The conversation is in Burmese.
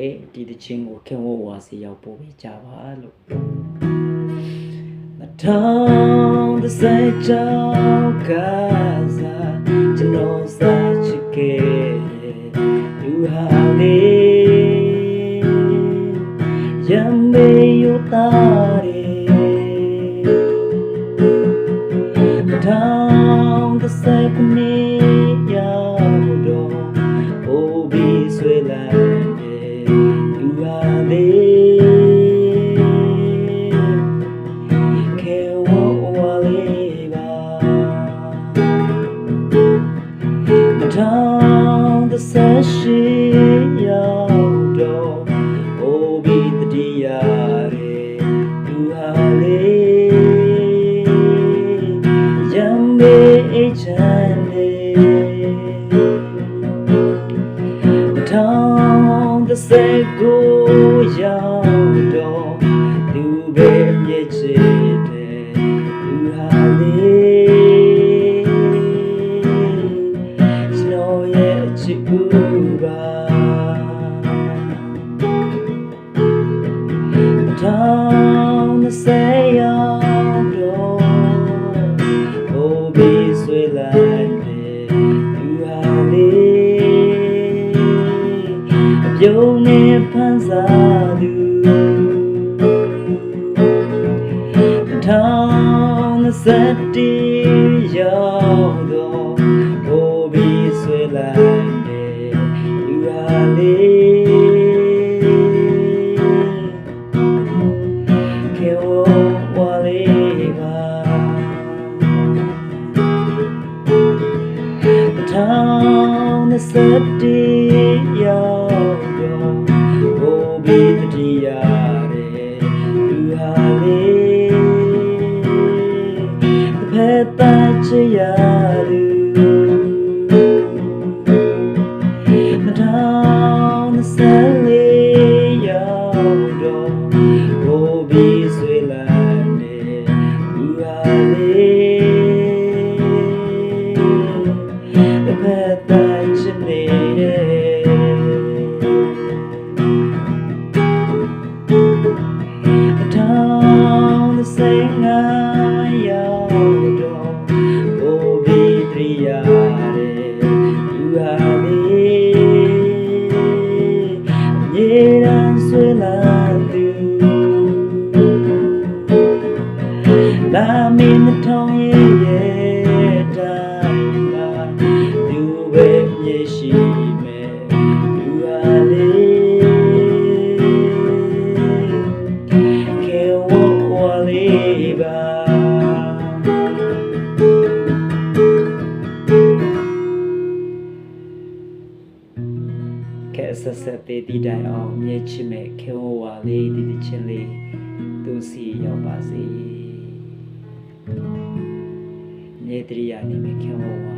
အေးဒီတချင်းကိုခင်ဝဝါစီရောက်ပို့ပေးကြပါလို့မထောင်တဲ့စိတ်ကြောင့်ကစားကျွန်တော်စာချစ်ခဲ့လူဟာလေးရမေယုသားတ 2018ရောက်တော့ OB တတိယရေသူဟာလေရံမေအချမ်းလေ2019ရောက် ရဲ့အချစ်ကူပါမထောင်သဆက်ရောက်တော့ဘိုးဘီဆွေလိုက်တယ်လူဟာလေးအပြုံးနဲ့ဖန်စားသူထောင်စက်တီရောက် လေးပါထောင်စက်တီရောက်တော့ဘိုးဘီတတိယတယ်လူဟာလေးတ လာမင်းမထောင်ရဲ့ရဲ့တိုင်းမှာလူပဲမြေရှိမယ်လူဟာလေး que wo waliba ကဲဆက်ဆက်သေးတီးတိုင်အောင်မြဲချစ်မဲ့ခေဝဝါလေးဒီဒီချင်းလေးသူစီရောက်ပါစေ မြဲတရိယာနေမဲ့ခေဝဝါ